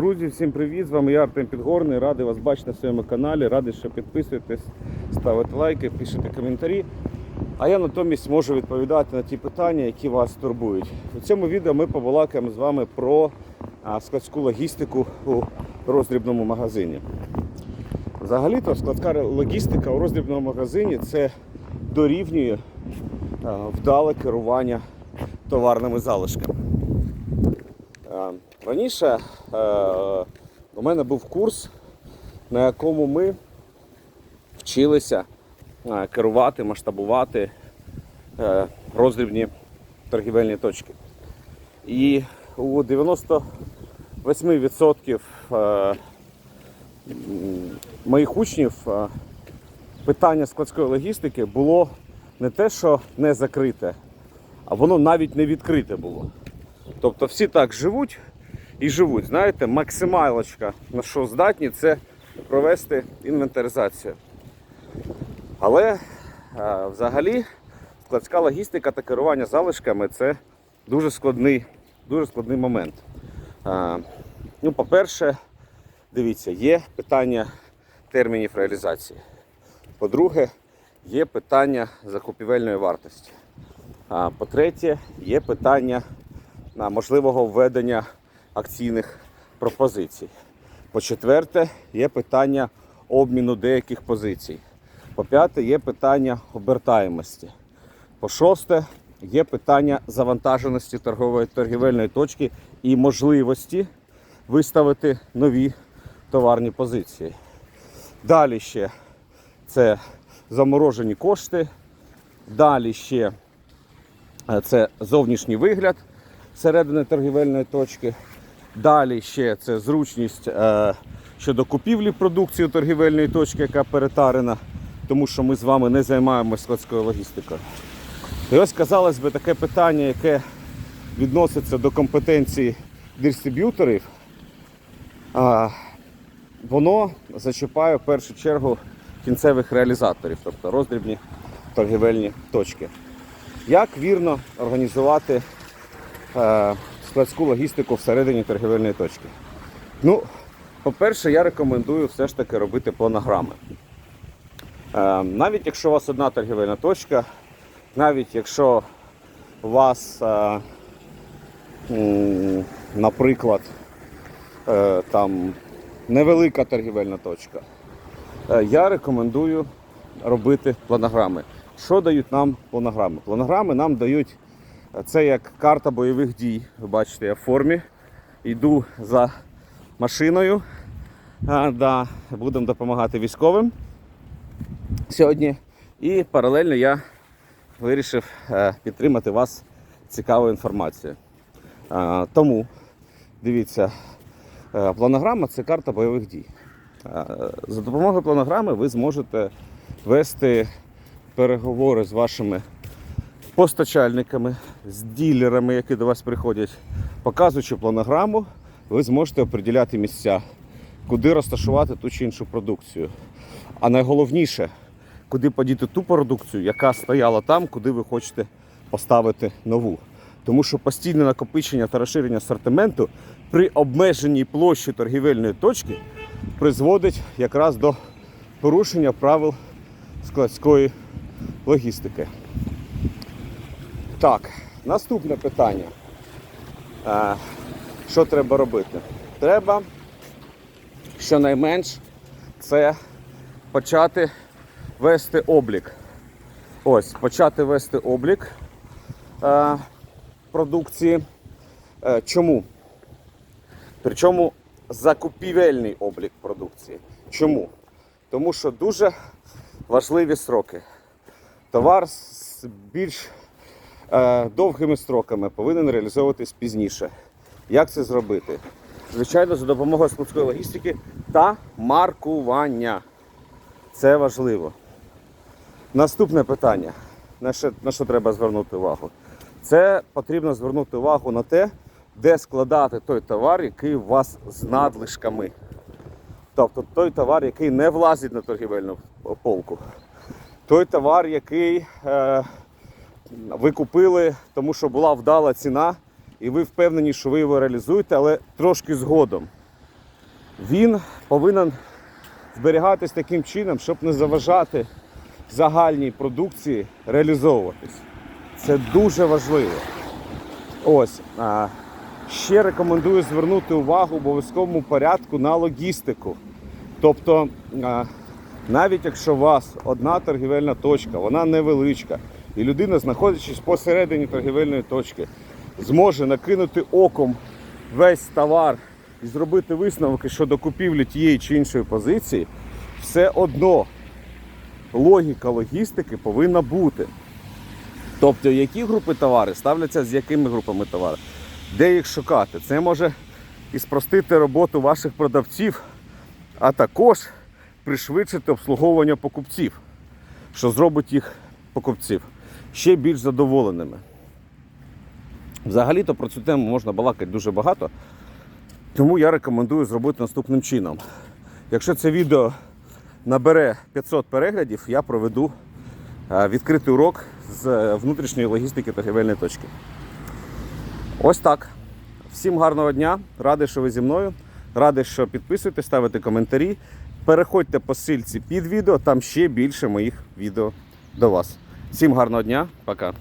Друзі, всім привіт! З вами я Артем Підгорний. Радий вас бачити на своєму каналі. Радий, що підписуєтесь, ставите лайки, пишете коментарі. А я натомість можу відповідати на ті питання, які вас турбують. У цьому відео ми побалакаємо з вами про складську логістику у роздрібному магазині. Взагалі-то складська логістика у роздрібному магазині це дорівнює вдале керування товарними залишками. Раніше е, у мене був курс, на якому ми вчилися е, керувати, масштабувати е, роздрібні торгівельні точки. І у 98% е, моїх учнів питання складської логістики було не те, що не закрите, а воно навіть не відкрите було. Тобто всі так живуть і живуть. Знаєте, максималочка на що здатні, це провести інвентаризацію. Але е, взагалі складська логістика та керування залишками це дуже складний, дуже складний момент. Е, ну, по-перше, дивіться, є питання термінів реалізації. По-друге, є питання закупівельної вартості. По-третє, є питання можливого введення акційних пропозицій. По-четверте, є питання обміну деяких позицій. По-п'яте, є питання обертаємості. По-шосте, є питання завантаженості торгової торгівельної точки і можливості виставити нові товарні позиції. Далі ще це заморожені кошти. Далі ще е, це зовнішній вигляд середини торгівельної точки. Далі ще це зручність е, щодо купівлі продукції у торгівельної точки, яка перетарена, тому що ми з вами не займаємося складською логістикою. І ось, казалось би, таке питання, яке відноситься до компетенції дистриб'юторів, а, воно зачіпає в першу чергу кінцевих реалізаторів, тобто роздрібні торгівельні точки. Як вірно організувати е, складську логістику всередині торгівельної точки? Ну, по-перше, я рекомендую все ж таки робити планограми. Е, навіть якщо у вас одна торгівельна точка, навіть якщо у вас, е, наприклад, е, там невелика торгівельна точка, я рекомендую робити планограми. Що дають нам планограми? Планограми нам дають це як карта бойових дій. Ви бачите, я в формі. Йду за машиною. Да, будемо допомагати військовим сьогодні. І паралельно я вирішив е, підтримати вас цікавою інформацією. Тому дивіться, е, планограма це карта бойових дій. За допомогою планограми ви зможете вести переговори з вашими постачальниками, з ділерами, які до вас приходять. Показуючи планограму, ви зможете оприділяти місця, куди розташувати ту чи іншу продукцію. А найголовніше, куди подіти ту продукцію, яка стояла там, куди ви хочете поставити нову. Тому що постійне накопичення та розширення асортименту при обмеженій площі торгівельної точки призводить якраз до порушення правил складської логістики. Так, наступне питання. Е, що треба робити? Треба щонайменш це почати вести облік. Ось, почати вести облік е, продукції. Е, чому? Причому закупівельний облік продукції. Чому? Тому що дуже важливі сроки. Товар з більш довгими строками повинен реалізовуватись пізніше. Як це зробити? Звичайно, за допомогою складської логістики та маркування. Це важливо. Наступне питання, на що, на що треба звернути увагу? Це потрібно звернути увагу на те, де складати той товар, який у вас з надлишками. Тобто той товар, який не влазить на торгівельну полку. Той товар, який е, ви купили, тому що була вдала ціна, і ви впевнені, що ви його реалізуєте, але трошки згодом. він повинен зберігатись таким чином, щоб не заважати загальній продукції реалізовуватись. Це дуже важливо. Ось. Ще рекомендую звернути увагу в обов'язковому порядку на логістику. Тобто, навіть якщо у вас одна торгівельна точка, вона невеличка, і людина, знаходячись посередині торгівельної точки, зможе накинути оком весь товар і зробити висновки щодо купівлі тієї чи іншої позиції, все одно логіка логістики повинна бути. Тобто, які групи товари ставляться з якими групами товару, де їх шукати. Це може і спростити роботу ваших продавців, а також пришвидшити обслуговування покупців, що зробить їх покупців ще більш задоволеними. Взагалі-то про цю тему можна балакати дуже багато, тому я рекомендую зробити наступним чином. Якщо це відео набере 500 переглядів, я проведу е, відкритий урок з е, внутрішньої логістики торгівельної точки. Ось так. Всім гарного дня. Радий, що ви зі мною. Радий, що підписуєтесь, ставите коментарі. Переходьте по ссылці під відео, там ще більше моїх відео до вас. Всім гарного дня, пока.